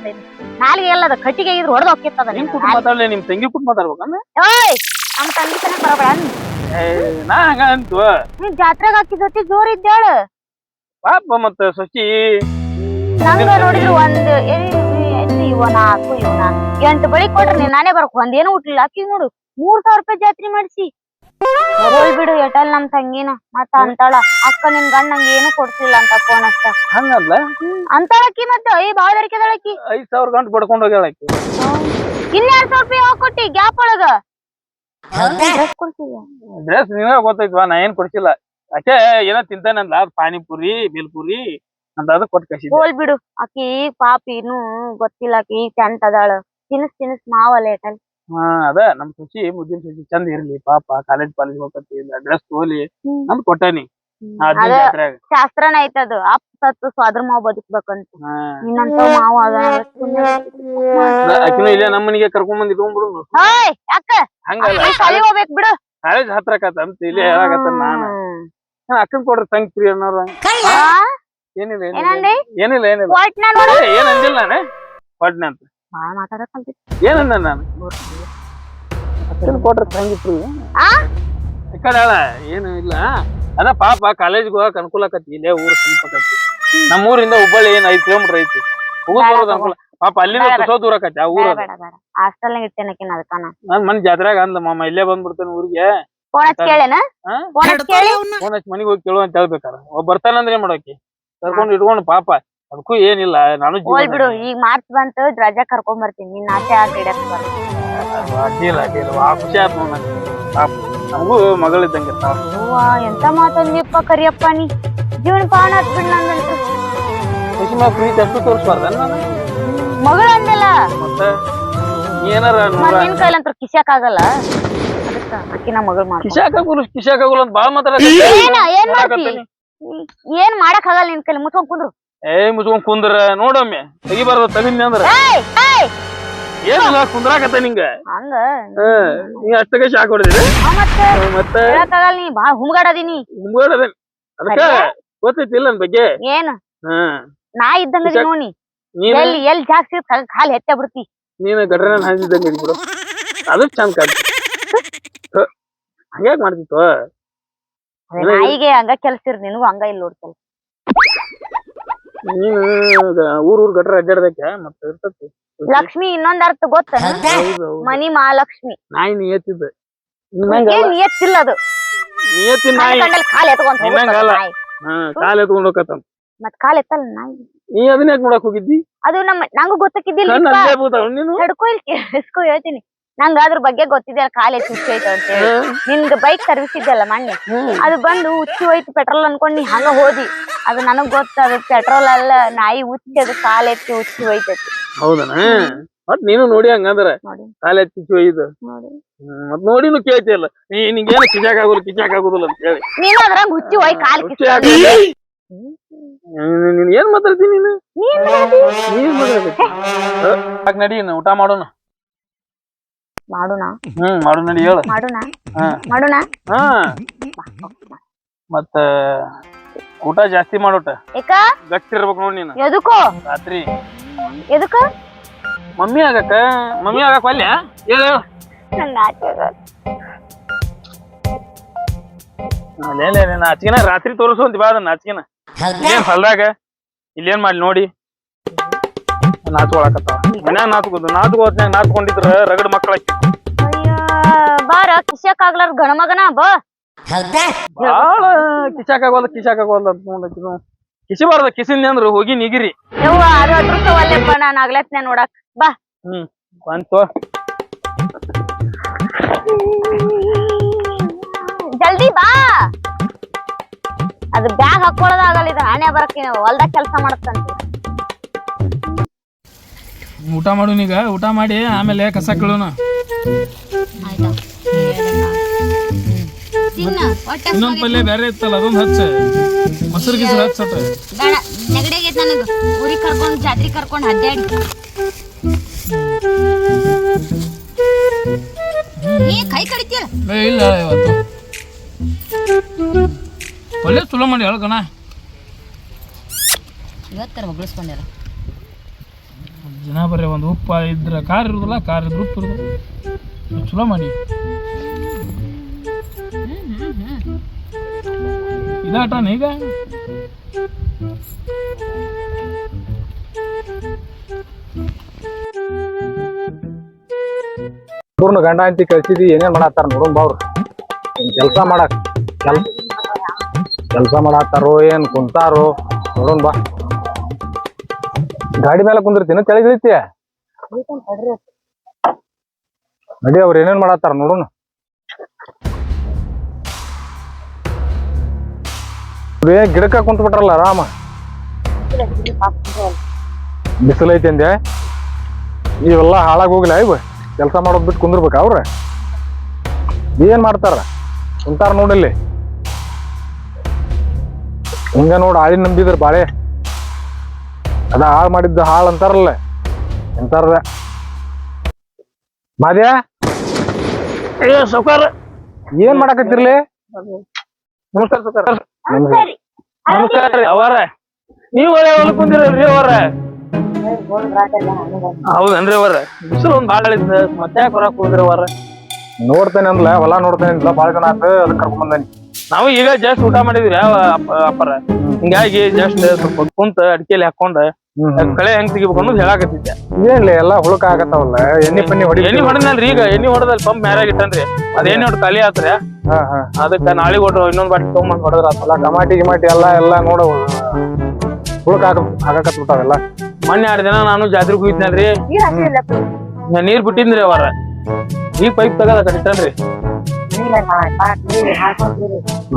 ನಾಲ್ಗೆ ಎಲ್ಲದ ಕಟ್ಟಿಗೆ ಇದ್ರ ಹೊಡೆದ ಹೋಗಿತ್ತದ ನಿಮ್ ಕುಟ್ ಮಾತಾಡ್ಲಿ ನಿಮ್ ತಂಗಿ ಕುಟ್ ಮಾತಾಡ್ಬೇಕಂದ್ರ ಓಯ್ ನಮ್ಮ ತಂಗಿ ತನ ಬರಬೇಡ ನಾ ಹಂಗ ಅಂತು ನೀನ್ ಜಾತ್ರೆಗ್ ಹಾಕಿದತಿ ಜೋರ್ ಇದ್ದೇಳ. ಪಾಪ ಮತ್ತ ಸಚಿ ನಂಗ ನೋಡಿದ್ರು ಒಂದ್ ಇವ ನಾಲ್ಕು ಇವನ ಎಂಟು ಬಳಿ ಕೊಟ್ರಿ ನೀನ್ ನಾನೇ ಬರಕ್ ಒಂದೇನು ಹುಟ್ಲಿಲ್ಲ ಅಕ್ಕಿ ನೋಡು ಮೂರ್ ಸಾವಿರ ರೂಪಾಯಿ ಜಾತ್ರೆ ಮಾಡಿಸಿ. ಹೋಯ್ ಬಿಡು ಎಟಲ್ ನಮ್ ತಂಗಿನ. ಮತ್ತ ಅಂತಾಳ. ಅಕ್ಕ ನಿನ್ ಗಂಡ ನಂಗೆ ಏನು ಕೊಡ್ಸಿಲ್ಲ ಅಂತ ಫೋನ್ ಅಷ್ಟ. ಹಂಗಲ್ಲ? ಅಂತಾಳಕ್ಕಿ ಮತ್ತೆ? ಐ ಬಾಳ ದರಿಕೆದಳಕ್ಕಿ ಐದ್ ಸಾವಿರ ಗಂಟು ಬಡ್ಕೊಂಡ್ ಹೋಗ್ಯಾಳ ಆಕಿ. ಇನ್ನೆರಡ್ ಸಾವಿರ ರೂಪಾಯಿ ಕೊಟ್ಟಿ? ಗ್ಯಾಪ್ ಒಳಗ? ಡ್ರೆಸ್ ನೀವೇ ಗೊತ್ತೈತ್ವಾ ನಾ ಏನ್ ಕೊಡ್ಸಿಲ್ಲ. ಅಷ್ಟೇ ಏನೋ ತಿಂತಾನಂದ್ಲ ಪಾನಿಪುರಿ ಬೇಲ್ಪುರಿ ಅಂತ ಅದು ಕೊಟ್ಟು ಕಸಿದ್ದೆ ಹೋಲ್ ಬಿಡು. ಆಕಿ ಪಾಪಿ ಇನ್ನು ಗೊತ್ತಿಲ್ಲ ಆಕಿ ಈಗ ಟೆಂತ್ ಅದಾಳ. ತಿನ್ಸ್ ತಿನ್ಸ್ ಮಾವಲ್ಲ ಏಟಲ್. ಹಾ ಅದ ನಮ್ ಶಶಿ ಮುದ್ದಿನ ಶಶಿ ಚಂದ ಇರ್ಲಿ ಪಾಪ ಕಾಲೇಜ್ ಪಾಲೇಜ್ ಹೋಗತ್ತಿ ಡ್ರೆಸ್ ತೋಲಿ ಅಂತ ಕೊಟ್ಟಾನಿ. ಅದ್ ಅದ ಜಾತ್ರ್ಯಾಗ. ಶಾಸ್ತ್ರನ ಐತದು ಅಪ್ ಸತ್ತು ಸ್ವಾದ್ರ ಮಾವ ಬದುಕ್ಬೇಕಂತ. ಹಾ. ನಿನ್ನಂತ ಮಾವ ಅದ ಆಕಿನೂ ಇಲ್ಲೇ ನಮ್ಮ ಮನಿಗೆ ಕರ್ಕೊಂಡ್ ಬಂದ್ ಇಟ್ಕೊಂಡ್ಬಿಡು ಹೋಯ್ ಯಾಕ ಹಂಗಲ್ಲ. ಶಾಲಿ ಹೋಗ್ಬೇಕ್ ಬಿಡು. ಕಾಲೇಜ್ ಹತ್ರ ಆಕತ್ತ ಅಂತ ಇಲ್ಲೇ ಹೇಳಾಕತ್ತ ನಾನು. ಹಾ, ಅಕ್ಕನ್ ಕೊಡ್ರಿ ತಂಗ್ ಪ್ರಿಯ ಅನ್ನೋರು. ಏನಿಲ್ಲ ಏನಿಲ್ಲ ಏನಂದಿ? ಏನಿಲ್ಲ ಏನಿಲ್ಲ. ಒಟ್ನ ನೋಡು. ಏ, ಏನ್ ಅಂದಿಲ್ಲ ನಾನು. ಕೊಡ್ನೆ ಅಂತ ಬಾಳ ಮಾತಾಡಕಂತಿ ಏನಂದ ನಾನು ಅಕ್ಕನ್ ಕೊಡ್ರಿ ತಂಗಿ ಪ್ರಿಯ ಆ ಈ ಕಡೆ ಹೇಳ ಏನು ಇಲ್ಲ ಅದ ಪಾಪ ಕಾಲೇಜ್ಗೆ ಹೋಗಕ್ ಅನುಕೂಲ ಆಕತಿ ಇಲ್ಲೇ ಊರು ಸಮೀಪಕತಿ ನಮ್ಮ ಊರಿಂದ ಹುಬ್ಬಳ್ಳಿ ಏನ್ ಐದ್ ಕಿಲೋಮೀಟರ್ ಐತಿ ಹೋಗೋದ್ ಬೇಡ ಬರೋದ್ ಅನುಕೂಲ ಪಾಪ ಅಲ್ಲಿಂದ ಬೇಡ, ಬೇಡ. ಕುಸೋ ದೂರ ಆಕತಿ ಆ ಊರ ಬೇಡ ಬೇಡ ಬೇಡ ಹಾಸ್ಟೆಲ್ ಇರ್ತೇನಕಿನ ಅದಕ್ಕ ನನ್ ಮನ್ ಜಾತ್ರೆಗ ಅಂದ ಮಾಮ ಇಲ್ಲೇ ಬಂದ್ಬಿಡ್ತೇನೆ ಊರಿಗೆ ಫೋನ್ ಹಚ್ಚಿ ಕೇಳೇನ ಹಾ? ಫೋನ್ ಹಚ್ಚಿ ಕೇಳಿ ಫೋನ್ ಹಚ್ಚಿ ಮನಿಗ್ ಹೋಗಿ ಕೇಳು ಅಂತ ಹೇಳ್ಬೇಕಾರ ಒಬ್ಬ ಬರ್ತಾನಂದ್ರೆ ಏನ್ ಮಾಡೋಕಿ ಕರ್ಕೊಂಡು ಇಟ್ಕೊಂಡು ಪಾಪ ಅದಕ್ಕೂ ಏನಿಲ್ಲ ನಾನು ಹೋಲ್ ಬಿಡು ಈಗ ಮಾರ್ಚ್ ಬಂತು ರಜಾ ಕರ್ಕೊಂಡ್ ಬರ್ತೀನಿ. ನಿನ್ನ ಆಸೆ ಆಟ ಇಡಕ್ ಅದು ಅಡ್ಡಿಲ್ಲ ಅಡ್ಡಿಲ್ಲ ಆ ಖುಷಿ ಆಯ್ತು ನೋಡ್ ನಂಗೆ. ಪಾಪ ನಮಗೂ ಮಗಳಿದ್ದಂಗೆ ಇರ್ತಾವ ಅವ್ವಾ ಎಂತ ಮಾತಂದಿಪ್ಪ ಕರಿಯಪ್ಪ ನೀ? ಜೀವನ ಪಾವನ ಹತ್ಬಿಡ್ ನಂದಂತೂ ಖುಷಿ ಮ್ಯಾಗ ಪ್ರೀತಿ ಅಷ್ಟು ತೋರಿಸ್ಬಾರ್ದ ನಾನು ಮಗಳು ಅಂದಲ್ಲ ಮತ್ತೆ ನೀ ಏನಾರ ಮತ್ ನಿನ್ ಕೈಲಂತ್ರ ಆಗಲ್ಲ ಅದಕ್ಕ ಅಕ್ಕಿನ ಮಗಳು ಮಾಡ ಕಿಶಾಕಾಗುಲು ಕಿಶಾಕಾಗುಲು ಅಂತ ಬಾಳ ಮಾತಾಡ ಏನ ಏನ್ ಮಾಡ್ತಿ? ಏನ್ ಮಾಡಕ್ ಆಗಲ್ಲ ನಿನ್ ಕೈಲಿ? ಮುಚ್ಕೊಂಡ್ ಕುಂದ್ರು. ಏ ಮುಚ್ಕೊಂಡ್ ಕುಂದ್ರ ನೋಡಮ್ಮೆ ತೆಗಿಬಾರ್ದು ತಗಿದ್ನಿ ಅಂದ್ರ. ಏನಿಲ್ಲ ಕುಂದ್ರಾಕತ್ತ ನಿಂಗ? ಹಂಗ? ನೀ ಅಷ್ಟಕ್ಕೆ ಶಾಕ್ ಹೊಡೆದಿರಿ ಮತ್ತೆ? ಮತ್ತೆ? ಹೇಳಕ್ ಆಗಲ್ಲ ನೀ ಬಾ ಹುಮ್ಗಾಡದೀನಿ ಮುಂಗೋಡದ ಅದಕ್ಕ ಗೊತ್ತೈತಿ ಇಲ್ಲ ನನ್ ಬಗ್ಗೆ? ಏನು? ನಾ ಇದ್ದಂಗ ನೋಡಿ. ಎಲ್ ಎಲ್ಲಿ ಎಲ್ಲಿ ಜಾಸ್ತಿ ಕಾಲ್ ಹೆಚ್ಚ ಬಿಡ್ತಿ. ನೀನ್ ಗಟ್ರನ ಹಂಚಿದಂಗ ಬಿಡು. ಅದು ಚಂದ ಕಾಣ್ತಿ. ಹಂಗ್ಯಾಕ್ ಮಾಡ್ತಿತ್ತು ನಾಯಿಗೆ ಹಂಗ ಕೆಲ್ಸ ಇರ್ ನಿನಗೂ ಹಂಗ ಇಲ್ಲ ನೋಡ್ ಕೆಲ್ಸ. ನೀನು ಊರ್ ಊರ್ ಗಟ್ರ ಅಡ್ಡಾಡ್ದಕ್ಕೆ ಮತ್ತೆ ಇರ್ತತಿ. ಲಕ್ಷ್ಮಿ ಇನ್ನೊಂದ್ ಅರ್ಥ ಗೊತ್ತ ಮನಿ ಮಹಾಲಕ್ಷ್ಮಿ. ನಾಯಿ ನಿಯತ್ತಿದ್ದ. ಏನ್ ನಿಯತ್ತಿಲ್ಲ ಅದು? ನಿಯತ್ತಿ ನಾಯಿ. ಕಾಲ್ ಹಾ ಕಾಲ್ ಎತ್ಕೊಂಡ್ ಹೋಗತ್ತ ಮತ್ ಕಾಲ್ ಎತ್ತಲ್ಲ ನಾಯಿ? ನೀ ಅದನ್ನ ಯಾಕೆ ನೋಡಕ್ ಹೋಗಿದ್ದಿ? ಅದು ನಮ್ಮ ನಂಗೂ ಬೂತಾವ್ ನೀನು? ತಡ್ಕೊ ಹೇಳ್ತೀನಿ. ನಂಗ ಅದ್ರ ಬಗ್ಗೆ ಗೊತ್ತಿದೆ ಕಾಲ್ ಎತ್ತಿ ಹುಚ್ಚಿ ಹೋಯ್ತು ಅಂತ ಹೇಳಿ. ನಿನ್ಗ ಬೈಕ್ ಸರ್ವಿಸ್ ಇದ್ದಲ್ಲ ಮೊನ್ನೆ? ಅದು ಬಂದು ಹುಚ್ಚಿ ಹೋಯ್ತು ಪೆಟ್ರೋಲ್ ಅನ್ಕೊಂಡ್ ನೀ ಹಂಗ ಹೋದಿ. ಅದು ನನಗ್ ಗೊತ್ತ ಅದು ಪೆಟ್ರೋಲ್ ಅಲ್ಲ ನಾಯಿ ಹುಚ್ಚಿ ಅದು ಕಾಲ್ ಎತ್ತಿ ಹುಚ್ಚಿ ಹೋಯ್ತೈತಿ ಹೌದನ ಮತ್ ನೀನು ನೋಡಿ ಹಂಗಂದ್ರ ಕಾಲ್ ಎತ್ತಿ ನೋಡಿ. ಮತ್ ನೋಡಿನು ಕೇಳ್ತಿಲ್ಲ ನೀ ನಿಂಗೇನು ಕಿಚಾಕ್ ಆಗುದಿಲ್ಲ ಕಿಚಾಕ್ ಆಗುದಿಲ್ಲ ಅಂತ ಹೇಳಿ. ನೀನು ಅದ್ರಾಗ ಹುಚ್ಚಿ ಹೋಯ್ ಕಾಲ್. ನೀನ್- ಏನ್ ಮಾತಾಡ್ತೀನಿ ನೀನು? ನೀನ್ ಮಾತಾಡ್ತಿ? ಯಾಕೆ ನಡಿ ಊಟ ಮಾಡೋಣ? ಮಾಡೋಣ? ಹ್ಮ್ ಮಾಡು ನಡಿ ಹೇಳ. ಮಾಡೋಣ? ಹಾ. ಮಾಡೋಣ? ಹಾ. ಮತ್ತ ಊಟ ಜಾಸ್ತಿ ಮಾಡೋಟ? ಏಕ? ಗಟ್ಟಿರ್ಬೇಕು ನೋಡಿ ನೀನು. ಎದಕ್ಕೋ ರಾತ್ರಿ. ಎದಕ್ಕ ಮಮ್ಮಿ ಆಗಕ್ಕ? ಮಮ್ಮಿ ಆಗಕ್ ಹೇಳು ಹೇಳ. ನಂಗ್ ನಾಚಿಕೆ ಆಗಲ್ಲ. ಅಲ್ಲೇ ನಾಚಿಕೆನ ರಾತ್ರಿ ತೋರಿಸುವಂತ ಬಾ ಅದನ್ನ ನಾಚಿಕೆನ. ಇಲ್ಲೇನ್ ಹೊಲ್ದಾಗ? ಇಲ್ಲೇನ್ ಮಾಡ್ಲಿ ನೋಡಿ. ನಾಚ್ಕೊಳಕತ್ತಾವ ಮನ್ಯಾಗ ನಾಚ್ಕೋದು ನಾಚ್ಕೋತ್ನ್ಯಾಗ ನಾಚ್ಕೊಂಡಿದ್ರ ರಗಡ್ ಮಕ್ಕಳ ಅಯ್ಯ ಬಾರ ಕಿಶಕ್ ಆಗ್ಲಾರ ಗಣ ಮಗನ ಬಾ. ಬಾಳ ಕಿಶಾಕ್ ಆಗೋಲ್ಲ ಕಿಶಾಕ್ ಆಗೋಲ್ಲ ಅಂತ ನೋಡಕ್ಕಿದು ಕಿಸಿಬಾರ್ದ ಅಂದ್ರ ಹೋಗಿ ನಿಗಿರಿ. ಯವ್ವ ಅದು ಅದೃಷ್ಟ ಒಲ್ಲೆಪ್ಪ ನಾನ್ ಆಗ್ಲತ್ನೆ ನೋಡಕ್. ಬಾ. ಹ್ಮ್ ಬಂತು ಜಲ್ದಿ ಬಾ. ಅದು ಬ್ಯಾಗ್ ಹಾಕೊಳ್ಳೋದಾಗಲ್ಲ ಇದು. ಹಣೆ ಬರಕ್ಕೆ ಹೊಲ್ದಾಗ ಕೆಲಸ ಮಾಡತ್ತಂತ ಊಟ ಮಾಡೋನೀಗ ಊಟ ಮಾಡಿ ಆಮೇಲೆ ಕಸ ಕೀಳೋಣ. ಇನ್ನೊಂದ್ ಪಲ್ಯ ಬೇರೆ ಇತ್ತಲ್ಲ ಅದೊಂದು ಹಚ್ಚ. ಮೊಸರು ಗಿಸರು ಹಚ್ಚಟ ಬೇಡ. ನೆಗಡಿಗೆ ನನಗೆ. ಊರಿಗೆ ಕರ್ಕೊಂಡ್ ಜಾತ್ರೆ ಕರ್ಕೊಂಡ್ ಅಡ್ಡಾಡಿ. ನೀ ಕೈ ಕಡಿತೀಯಲ್ಲ? ಏ ಇಲ್ಲ ಇವತ್ತು. ಪಲ್ಯ ಚಲೋ ಮಾಡಿ ಹೇಳ್ಕಣ ಇವತ್ತರ ಹೊಗಳಿಸ್ಕೊಂಡ್ಯಾರ ಜನ ಬರ್ರಿ ಒಂದು ಉಪ್ಪ ಇದ್ರೆ ಖಾರ ಇರುದಿಲ್ಲ, ಖಾರ ಇದ್ರೆ ಉಪ್ಪು ಇರೋದು ಚಲೋ ಮಾಡಿ. ಇದಾಟನ ಈಗ? ಇಬ್ಬರನ್ನ ಗಂಡ ಅಂತ ಕಳ್ಸಿದಿ ಏನೇನ್ ಮಾಡತ್ತಾರ ನೋಡೋಣ ಬಾವ್ರು. ಕೆಲಸ ಮಾಡಕ್, ಕೆಲ್ ಕೆಲಸ ಮಾಡತ್ತಾರೋ, ಏನು ಕುಂತಾರೋ ನೋಡೋಣ ಬಾ. ಗಾಡಿ ಮೇಲೆ ಕುಂದಿರ್ತೀನಿ ತೆಳಗಿಳಿತಿ ನಡಿ, ಅವ್ರ ಏನೇನ್ ಮಾಡತ್ತಾರ ನೋಡೋಣ ಗಿಡಕ್ಕ ಕುಂತ ಬಿಟ್ರಲ್ಲ ಆರಾಮ? ಬಿಸಿಲೈತಿ ಅಂದೆ. ಇವೆಲ್ಲ ಹಾಳಾಗಿ ಹೋಗ್ಲ ಇವ ಕೆಲಸ ಮಾಡೋದ್ ಬಿಟ್ಟು ಕುಂದಿರ್ಬೇಕ ಅವ್ರ? ಏನ್ ಮಾಡ್ತಾರ? ಕುಂತಾರ ನೋಡಿಲ್ಲಿ ಹಿಂಗ ನೋಡ್ ಆಳಿ ನಂಬಿದ್ರ ಬಾಳೆ. ಅದ ಹಾಳ್ ಮಾಡಿದ್ದ ಹಾಳ್ ಅಂತಾರಲ್ಲ. ಎಂತಾರ ಮಾದ್ಯ? ಏ ಸೌಕಾರ ಏನ್ ಮಾಡಕತ್ತಿರ್ಲಿ? ನಮಸ್ಕಾರ ಸೌಕಾರ ನಮಸ್ಕಾರ. ರೀ ಅವರ ನೀವು ಒಳ್ಳೆ ಹೊಲಕ್ ಕುಂದಿರಲ್ರಿ ಅವರ ಹೌದನ್ರಿ ಅವರ ಬಿಸಿಲು ಒಂದ್ ಇದ್ದ ಮತ್ತೆ ಯಾಕೆ ಹೊರಕ್ ಹೋದ್ರಿ ಅವರ ನೋಡ್ತೇನೆ ಅಂದ್ಲ ಹೊಲ ನೋಡ್ತೇನೆ ಅಂದ್ಲ ಬಾಳ ಜನ ಆತ ಅದಕ್ಕೆ ಕರ್ಕೊಂಡ್ ಬಂದೇನಿ. ನಾವು ಈಗ ಜಸ್ಟ್ ಊಟ ಮಾಡಿದ್ರಿ ಅಪ್ಪ ಅಪ್ಪರ. ಹಿಂಗಾಗಿ ಜಸ್ಟ್ ಸ್ವಲ್ಪ ಕುಂತ ಅಡಿಕೆಲಿ ಹಾಕೊಂಡ ಕಳೆ ಹೆಂಗ್ ತೆಗಿಬೇಕು ಅನ್ನೋದು ಹೇಳಾಕತ್ತಿದ್ದೆ. ಏನ್ಲಿ ಎಲ್ಲಾ ಹುಳುಕ ಆಗತ್ತವಲ್ಲ ಎಣ್ಣಿ ಪನ್ನಿ ಹೊಡಿ ಎಣ್ಣೆ ಹೊಡೆದಲ್ರಿ ಈಗ ಎಣ್ಣಿ ಹೊಡೆದಲ್ಲಿ ಪಂಪ್ ಮ್ಯಾರಾಗ ಇಟ್ಟನ್ರಿ ಅದೇನ್ ಹೊಡ್ ಖಾಲಿ ಆತ್ರಿ. ಹಾ ಹಾ. ಅದಕ್ಕ ನಾಳೆ ಕೊಟ್ರು ಇನ್ನೊಂದ್ ಬಾಟಿ ತಗೊಂಬಂದ್ ಹೊಡೆದ್ರ ಎಲ್ಲ ಟಮಾಟಿ ಗಿಮಾಟಿ ಎಲ್ಲ ಎಲ್ಲ ನೋಡ ಹುಳುಕ ಹಾಕ ಹಾಕಕತ್ ಬಿಟ್ಟಾವೆಲ್ಲ ಮೊನ್ನೆ ಎರಡು ದಿನ ನಾನು ಜಾತ್ರೆಗೆ ಹೋಗಿದ್ನಲ್ರಿ ನೀರ್ ಬಿಟ್ಟಿದ್ರಿ ಅವರ. ಈ ಪೈಪ್ ತಗದ ಕಡಿತನ್ರಿ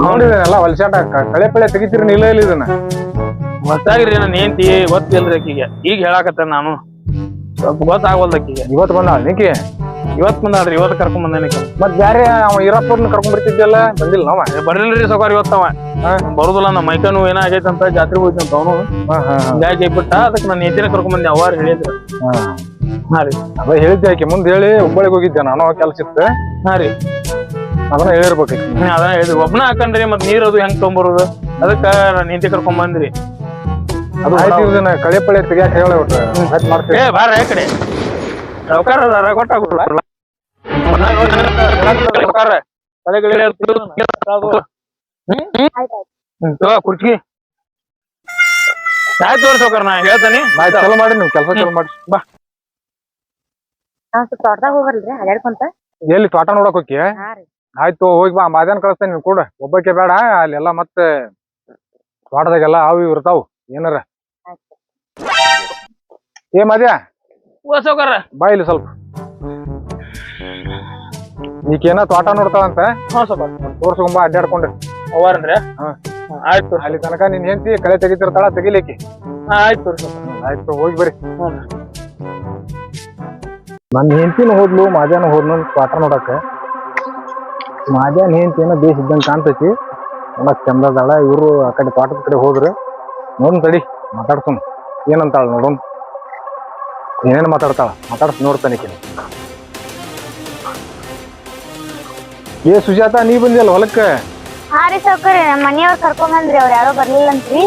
ನೋಡಿದ್ರಲ್ಲ ಹೊಲ್ಸಾಟ ಕಳೆ ಪಳೆ ತೆಗಿತೀರಿ ಇಲ್ಲ ಇಲ್ಲ ಇದನ್ನ. ಗೊತ್ತಾಗ್ರಿ ನನ್ನ ಹೆಂಡತಿ ಗೊತ್ತಿಲ್ರಿ ಆಕಿಗೆ. ಈಗ ಹೇಳಾಕತ್ತ ನಾನು. ಸ್ವಲ್ಪ ಗೊತ್ತಾಗವಲ್ದ ಆಕಿಗೆ. ಇವತ್ತು ಬಂದಾಳ ನಿಕ್ಕಿ? ಇವತ್ ಬಂದಾಳ್ರಿ ಇವತ್ತು ಕರ್ಕೊಂಡ್ ಬಂದಾನ ಮತ್ ಬ್ಯಾರೆ ಅವ ಇರಪ್ಪರ್ನ ಕರ್ಕೊಂಡ್ ಬರ್ತಿದ್ದಲ್ಲ ಬಂದಿಲ್ಲ ನಾವ? ಬರ್ಲಿಲ್ರಿ ಸೌಕಾರ ಇವತ್ತವ. ಬರುದಿಲ್ಲ ನಮ್ಮ ಮೈಕನು ಏನಾಗೈತೆ ಅಂತ ಜಾತ್ರೆಗೆ ಹೋಯ್ತಂತ ಅವನು. ಹಿಂಗಾಗಿ ಬಿಟ್ಟ ಅದಕ್ಕೆ ನನ್ನ ಹೆಂಡತಿನ ಕರ್ಕೊಂಡ್ ಬಂದೆ ಅವಾರ ಹೇಳಿದ್ರು. ಹಾ. ರೀ. ಅದ ಹೇಳಿದ್ದೆ ಆಕೆ ಮುಂದೆ ಹೇಳಿ ಹುಬ್ಬಳ್ಳಿಗೆ ಹೋಗಿದ್ದೆ ನಾನು ಕೆಲ್ಸ ಇತ್ತು. ಹಾ ರೀ. ಅದನ್ನ ಹೇಳಿರ್ಬೇಕು ಅದನ್ನ ಹೇಳಿದ್ರಿ. ಒಬ್ನ ಹಾಕಂಡ್ರಿ ಮತ್ ನೀರ್ ಅದು ಹೆಂಗ್ ತೊಂಬರುದು ಅದಕ್ಕ ನನ್ನ ಹೆಂಡತಿ ಕರ್ಕೊಂಡ್ ಬಂದ್ರಿ. ಅದು ಆಯ್ತು ಇದನ್ನ ಕಳೆ ಪಳೆ ತೆಗಿಯಾಕ ಹೇಳಿ ಒಟ್ಟು ಆಯ್ತು ಮಾಡ್ತೀವಿ. ಏ ಬಾರ ಈ ಕಡೆ. ಸಾವ್ಕಾರ ಅದಾರ ಗೊತ್ತಾಗುಲ್ಲ ಸಾವ್ಕಾರ ತಲೆಗಳಿಗೆ ಅದು. ಹ್ಮ್, ತಗೋ ಕುರ್ಚಿ. ಆಯ್ತು ತೋರಿ ಸಾವ್ಕಾರ ನಾ ಹೇಳ್ತೇನೆ. ಆಯ್ತು ಚಲೋ ಮಾಡಿ ನೀವು ಕೆಲಸ ಚಲೋ ಮಾಡಿ ಬಾ. ನಾವ್ ಸ್ವಲ್ಪ ತೋಟದಾಗ ಹೋಗಲ್ರಿ ಅಡ್ಯಾಡ್ಕೊಂತ. ಎಲ್ಲಿ ತೋಟ ನೋಡಕ್ ಹೋಕಿ ಆಯ್ತು ಹೋಗಿ ಬಾ ಮಾದ್ಯಾನ್ ಕಳಿಸ್ತೇನೆ ನೀನು ಕೂಡ. ಒಬ್ಬಕ್ಕೆ ಬೇಡ ಅಲ್ಲೆಲ್ಲ ಮತ್ತೆ ತೋಟದಾಗೆಲ್ಲ ಅವು ಇವು ಇರ್ತಾವು. ಏನಾರ ಏ ಮದ್ಯ? ಬಾಯಿಲಿ ಬಾ ಇಲ್ಲಿ ಸ್ವಲ್ಪ. ಈಕೇನ ತೋಟ ನೋಡ್ತಾವಂತ ಹ್ಞೂ ಸೌಕರ್ ತೋರ್ಸ್ಕೊಂಬ ಅಡ್ಡಾಡ್ಕೊಂಡು. ಅವಾರಂದ್ರೆ ಹಾ. ಆಯ್ತು ಅಲ್ಲಿ ತನಕ ನಿನ್ ಹೆಂಡತಿ ಕಳೆ ತೆಗಿತಿರ್ತಾಳ ತೆಗಿಲಿಕ್ಕೆ. ಹಾ ಆಯ್ತು ಆಯ್ತು ಹೋಗಿ ಬರ್ರಿ. ನನ್ನ ಹೆಂಡತಿನ ಹೋದ್ಲು ಮಾದ್ಯಾನು ಹೋದ್ಲು ತೋಟ ನೋಡಕ್ಕ. ಮಾದ್ಯಾನ ಹೆಂಡತಿ ಏನೋ ಬೇಸ್ ಇದ್ದಂಗೆ ಕಾಣ್ತೈತಿ. ನೋಡಕ್ ಚಂದದಾಳ ಇವರು ಆ ಕಡೆ ತೋಟದ ಕಡೆ ಹೋದ್ರು. ನೋಡ್ ತಡಿ ಮಾತಾಡ್ಸೋಣ ಏನಂತಾಳ ನೋಡೋಣ ಏನೇನು ಮಾತಾಡ್ತಾಳ? ಮಾತಾಡ್ತ ನೋಡ್ತಾನೆ ಏ ಸುಜಾತ ನೀ ಬಂದಿಲ್ಲ ಹೊಲಕ್ಕೆ? ಹಾ ರೀ ಸೌಕರ್ಯ ನಮ್ಮ ಮನೆಯವ್ರು ಕರ್ಕೊಂಡ್ ಬಂದ್ರಿ ಅವ್ರು ಯಾರೋ ಬರ್ಲಿಲ್ಲ ಅಂತ್ರಿ